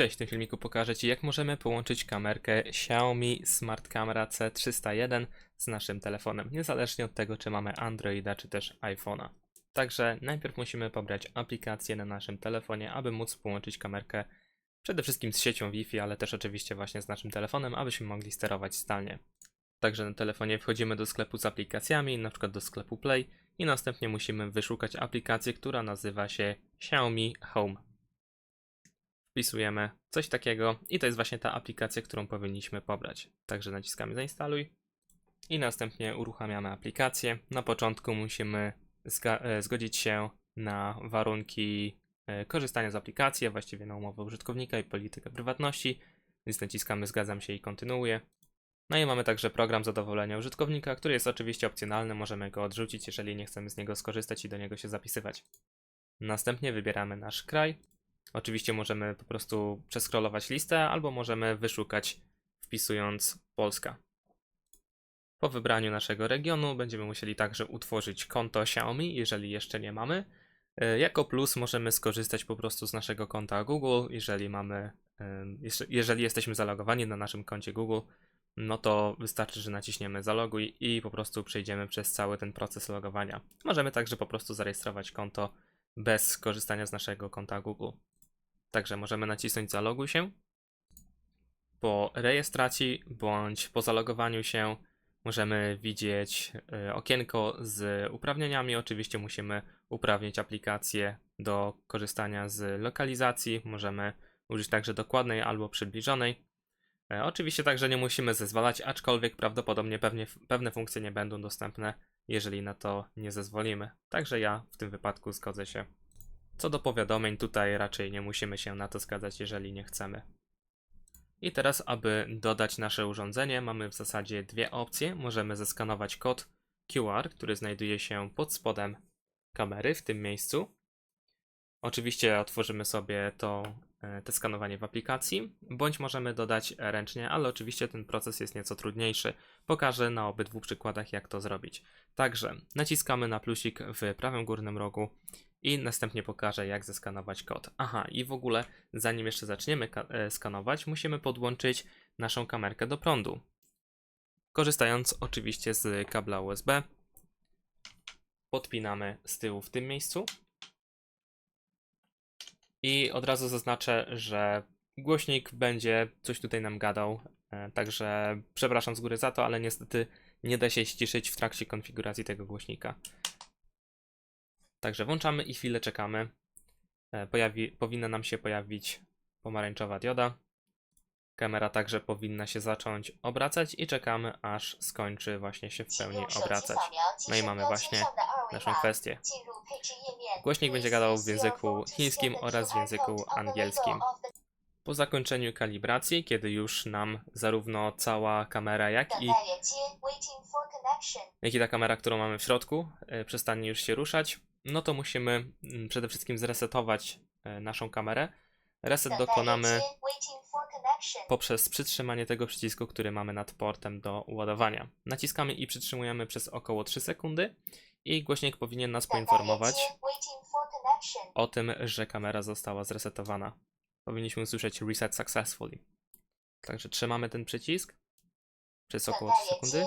Cześć, w tym filmiku pokażę Ci jak możemy połączyć kamerkę Xiaomi Smart Camera C301 z naszym telefonem, niezależnie od tego czy mamy Androida czy też iPhone'a. Także najpierw musimy pobrać aplikację na naszym telefonie, aby móc połączyć kamerkę przede wszystkim z siecią Wi-Fi, ale też oczywiście właśnie z naszym telefonem, abyśmy mogli sterować zdalnie. Także na telefonie wchodzimy do sklepu z aplikacjami, na przykład do sklepu Play i następnie musimy wyszukać aplikację, która nazywa się Xiaomi Home wpisujemy coś takiego i to jest właśnie ta aplikacja, którą powinniśmy pobrać. Także naciskamy zainstaluj i następnie uruchamiamy aplikację. Na początku musimy e, zgodzić się na warunki e, korzystania z aplikacji, właściwie na umowę użytkownika i politykę prywatności, więc naciskamy zgadzam się i kontynuuję. No i mamy także program zadowolenia użytkownika, który jest oczywiście opcjonalny, możemy go odrzucić, jeżeli nie chcemy z niego skorzystać i do niego się zapisywać. Następnie wybieramy nasz kraj, Oczywiście możemy po prostu przeskrolować listę, albo możemy wyszukać wpisując Polska. Po wybraniu naszego regionu będziemy musieli także utworzyć konto Xiaomi, jeżeli jeszcze nie mamy. E, Jako plus możemy skorzystać po prostu z naszego konta Google, jeżeli mamy, jeżeli jesteśmy zalogowani na naszym koncie Google, no to wystarczy, że naciśniemy zaloguj i po prostu przejdziemy przez cały ten proces logowania. Możemy także po prostu zarejestrować konto bez korzystania z naszego konta Google. Także możemy nacisnąć zaloguj się. Po rejestracji bądź po zalogowaniu się możemy widzieć y, okienko z uprawnieniami. Oczywiście musimy uprawnić aplikację do korzystania z lokalizacji. Możemy użyć także dokładnej albo przybliżonej. E, Oczywiście także nie musimy zezwalać, aczkolwiek prawdopodobnie pewnie, pewne funkcje nie będą dostępne, jeżeli na to nie zezwolimy. Także ja w tym wypadku zgodzę się co do powiadomień, tutaj raczej nie musimy się na to zgadzać, jeżeli nie chcemy. I teraz, aby dodać nasze urządzenie, mamy w zasadzie dwie opcje. Możemy zeskanować kod QR, który znajduje się pod spodem kamery w tym miejscu. Oczywiście otworzymy sobie to, e, te skanowanie w aplikacji, bądź możemy dodać ręcznie, ale oczywiście ten proces jest nieco trudniejszy. Pokażę na obydwu przykładach, jak to zrobić. Także naciskamy na plusik w prawym górnym rogu i następnie pokażę, jak zeskanować kod. Aha, i w ogóle, zanim jeszcze zaczniemy e, skanować, musimy podłączyć naszą kamerkę do prądu. Korzystając oczywiście z kabla USB, podpinamy z tyłu w tym miejscu. I od razu zaznaczę, że głośnik będzie coś tutaj nam gadał, e, także przepraszam z góry za to, ale niestety nie da się ściszyć w trakcie konfiguracji tego głośnika. Także włączamy i chwilę czekamy. E, Pojawi, powinna nam się pojawić pomarańczowa dioda. Kamera także powinna się zacząć obracać i czekamy aż skończy właśnie się w pełni obracać. No i mamy właśnie naszą kwestię. Głośnik będzie gadał w języku chińskim oraz w języku angielskim. Po zakończeniu kalibracji, kiedy już nam zarówno cała kamera, jak i, jak i ta kamera, którą mamy w środku, e, przestanie już się ruszać, no to musimy mm, przede wszystkim zresetować e, naszą kamerę. Reset dokonamy poprzez przytrzymanie tego przycisku, który mamy nad portem do ładowania. Naciskamy i przytrzymujemy przez około 3 sekundy i głośnik powinien nas poinformować o tym, że kamera została zresetowana. Powinniśmy usłyszeć reset successfully. Także trzymamy ten przycisk przez około 3 sekundy.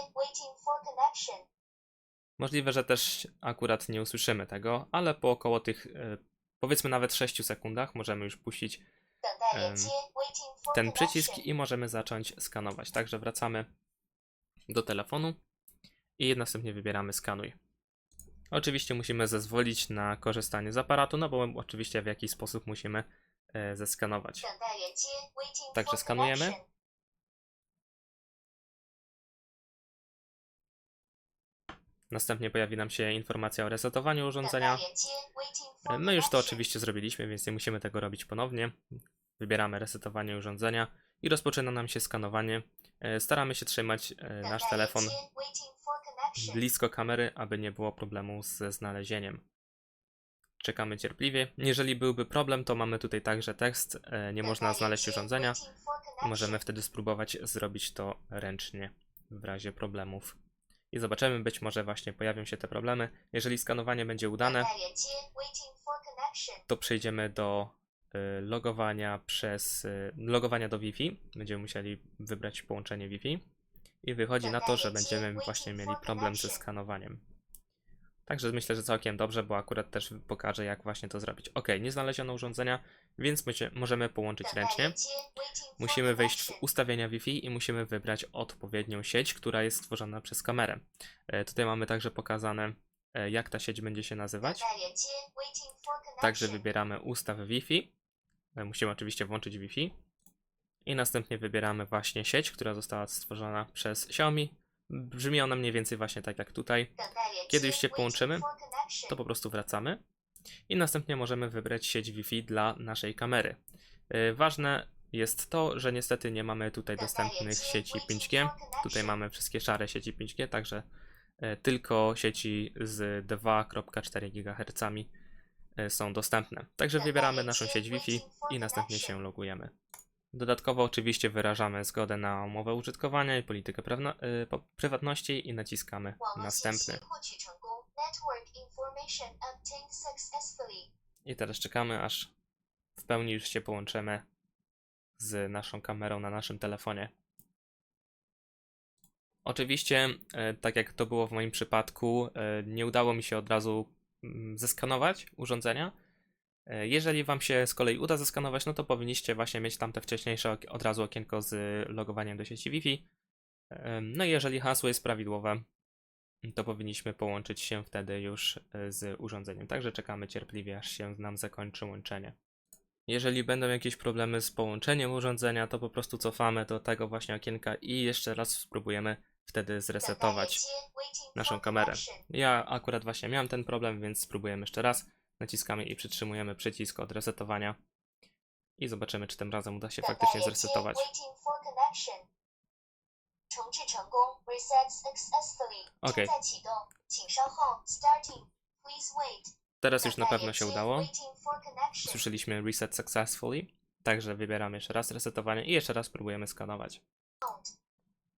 Możliwe, że też akurat nie usłyszymy tego, ale po około tych e, powiedzmy nawet 6 sekundach możemy już puścić ten przycisk i możemy zacząć skanować. Także wracamy do telefonu i następnie wybieramy skanuj. Oczywiście musimy zezwolić na korzystanie z aparatu, no bo oczywiście w jakiś sposób musimy e, zeskanować. Także skanujemy. Następnie pojawi nam się informacja o resetowaniu urządzenia. My już to oczywiście zrobiliśmy, więc nie musimy tego robić ponownie. Wybieramy resetowanie urządzenia i rozpoczyna nam się skanowanie. E, Staramy się trzymać e, nasz telefon blisko kamery, aby nie było problemu ze znalezieniem. Czekamy cierpliwie. Jeżeli byłby problem, to mamy tutaj także tekst. e, Nie można znaleźć urządzenia. Możemy wtedy spróbować zrobić to ręcznie w razie problemów. I zobaczymy, być może właśnie pojawią się te problemy. Jeżeli skanowanie będzie udane, to przejdziemy do y, logowania przez y, logowania do Wi-Fi. Będziemy musieli wybrać połączenie Wi-Fi i wychodzi na to, że będziemy właśnie mieli problem ze skanowaniem. Także myślę, że całkiem dobrze, bo akurat też pokażę, jak właśnie to zrobić. Ok, nie znaleziono urządzenia, więc możemy połączyć ręcznie. Musimy wejść w ustawienia Wi-Fi i musimy wybrać odpowiednią sieć, która jest stworzona przez kamerę. E, tutaj mamy także pokazane, e, jak ta sieć będzie się nazywać. Także wybieramy ustaw Wi-Fi. E, Musimy oczywiście włączyć Wi-Fi. I następnie wybieramy właśnie sieć, która została stworzona przez Xiaomi. Brzmi ona mniej więcej właśnie tak jak tutaj. Kiedy już się połączymy, To po prostu wracamy. I następnie możemy wybrać sieć Wi-Fi dla naszej kamery. E, Ważne jest to, że niestety nie mamy tutaj dostępnych sieci 5G. Tutaj mamy wszystkie szare sieci 5G, także e, tylko sieci z 2,4 GHz e, są dostępne. Także wybieramy naszą sieć Wi-Fi i następnie się logujemy. Dodatkowo oczywiście wyrażamy zgodę na umowę użytkowania i politykę prawna- e, po- prywatności i naciskamy następny. I teraz czekamy, aż w pełni już się połączymy z naszą kamerą na naszym telefonie. Oczywiście, e, tak jak to było w moim przypadku, e, nie udało mi się od razu mm, zeskanować urządzenia. E, Jeżeli Wam się z kolei uda zeskanować, no to powinniście właśnie mieć tamte wcześniejsze od razu okienko z logowaniem do sieci Wi-Fi. No i jeżeli hasło jest prawidłowe, to powinniśmy połączyć się wtedy już e, z urządzeniem. Także czekamy cierpliwie, aż się nam zakończy łączenie. Jeżeli będą jakieś problemy z połączeniem urządzenia, to po prostu cofamy do tego właśnie okienka i jeszcze raz spróbujemy wtedy zresetować naszą kamerę. Ja akurat właśnie miałem ten problem, więc spróbujemy jeszcze raz. Naciskamy i przytrzymujemy przycisk od resetowania. I zobaczymy, czy tym razem uda się faktycznie zresetować. Okej. Teraz już na pewno się udało. Słyszeliśmy reset successfully, także wybieramy jeszcze raz resetowanie i jeszcze raz próbujemy skanować.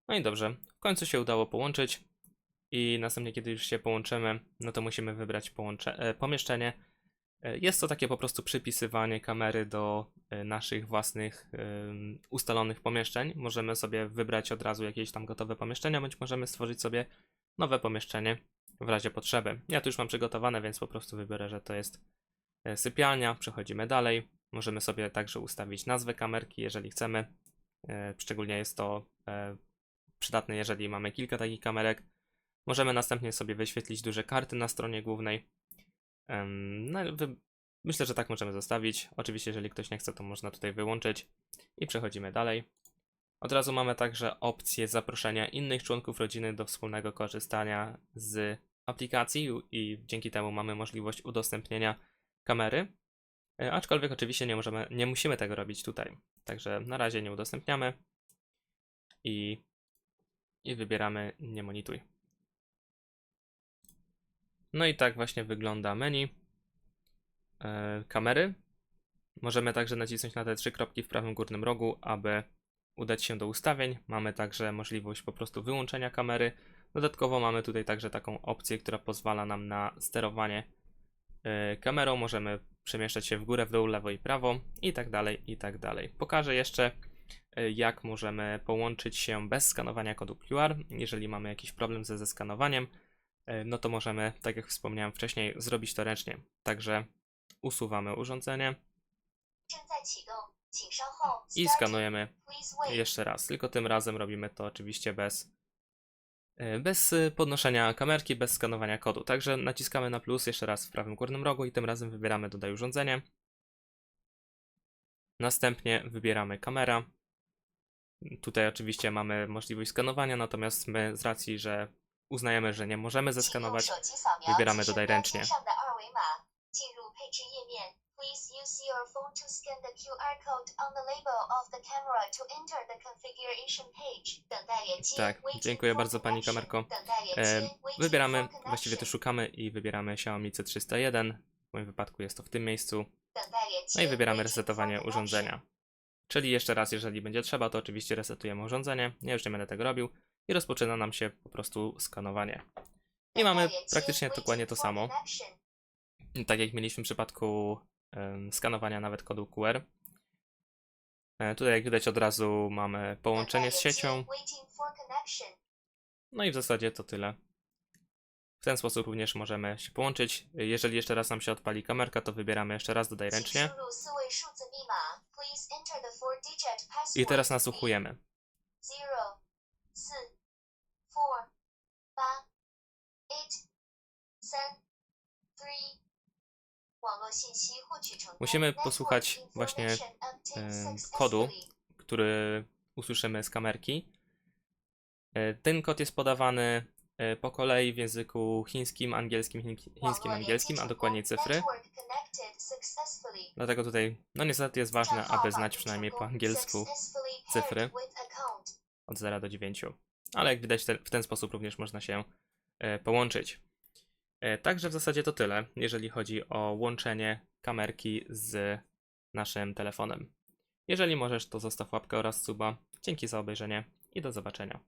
No i dobrze, w końcu się udało połączyć i następnie kiedy już się połączymy, no to musimy wybrać e, pomieszczenie. E, Jest to takie po prostu przypisywanie kamery do e, naszych własnych ustalonych pomieszczeń. Możemy sobie wybrać od razu jakieś tam gotowe pomieszczenia, bądź możemy stworzyć sobie nowe pomieszczenie w razie potrzeby. Ja tu już mam przygotowane, więc po prostu wybiorę, że to jest sypialnia. Przechodzimy dalej. Możemy sobie także ustawić nazwę kamerki, jeżeli chcemy. Szczególnie jest to przydatne, jeżeli mamy kilka takich kamerek. Możemy następnie sobie wyświetlić duże karty na stronie głównej. No. Myślę, że tak możemy zostawić. Oczywiście, jeżeli ktoś nie chce, to można tutaj wyłączyć. I przechodzimy dalej. Od razu mamy także opcję zaproszenia innych członków rodziny do wspólnego korzystania z aplikacji i dzięki temu mamy możliwość udostępnienia kamery. E, Aczkolwiek oczywiście nie, możemy, nie musimy tego robić tutaj. Także na razie nie udostępniamy i, i wybieramy nie monituj. No i tak właśnie wygląda menu e, kamery. Możemy także nacisnąć na te trzy kropki w prawym górnym rogu, aby udać się do ustawień. Mamy także możliwość po prostu wyłączenia kamery. Dodatkowo mamy tutaj także taką opcję, która pozwala nam na sterowanie e, kamerą. Możemy przemieszczać się w górę, w dół, lewo i prawo i tak dalej, i tak dalej. Pokażę jeszcze, e, jak możemy połączyć się bez skanowania kodu QR. Jeżeli mamy jakiś problem ze zeskanowaniem, no to możemy, tak jak wspomniałem wcześniej, zrobić to ręcznie. Także usuwamy urządzenie i skanujemy jeszcze raz. Tylko tym razem robimy to oczywiście bez, e, bez e, podnoszenia kamerki, bez skanowania kodu. Także naciskamy na plus jeszcze raz w prawym górnym rogu i tym razem wybieramy dodaj urządzenie. Następnie wybieramy kamera. Tutaj oczywiście mamy możliwość skanowania, natomiast my z racji, że uznajemy, że nie możemy zeskanować, Wybieramy dodaj ręcznie. Please use your phone to scan the QR code on the label of the camera to enter the configuration page. Tak, dziękuję bardzo pani kamerko. E, wybieramy, właściwie to szukamy i wybieramy Xiaomi C301. W moim wypadku jest to w tym miejscu. No i wybieramy resetowanie urządzenia. Czyli jeszcze raz, jeżeli będzie trzeba, to oczywiście resetujemy urządzenie. Ja już nie będę tego robił i rozpoczyna nam się po prostu skanowanie. I mamy praktycznie dokładnie to samo. Tak jak mieliśmy w przypadku skanowania nawet kodu QR. E, tutaj jak widać od razu mamy połączenie z siecią. No i w zasadzie to tyle. W ten sposób również możemy się połączyć. Jeżeli jeszcze raz nam się odpali kamerka, to wybieramy jeszcze raz dodaj ręcznie. I teraz nasłuchujemy. 0 Musimy posłuchać właśnie e, kodu, który usłyszymy z kamerki. E, ten kod jest podawany e, po kolei w języku chińskim, angielskim, chińskim, angielskim, a dokładnie cyfry. Dlatego tutaj, no niestety jest ważne, aby znać przynajmniej po angielsku cyfry od 0 do 9. Ale jak widać, te, w ten sposób również można się e, połączyć. E, także w zasadzie to tyle, jeżeli chodzi o łączenie kamerki z naszym telefonem. Jeżeli możesz, to zostaw łapkę oraz suba. Dzięki za obejrzenie i do zobaczenia.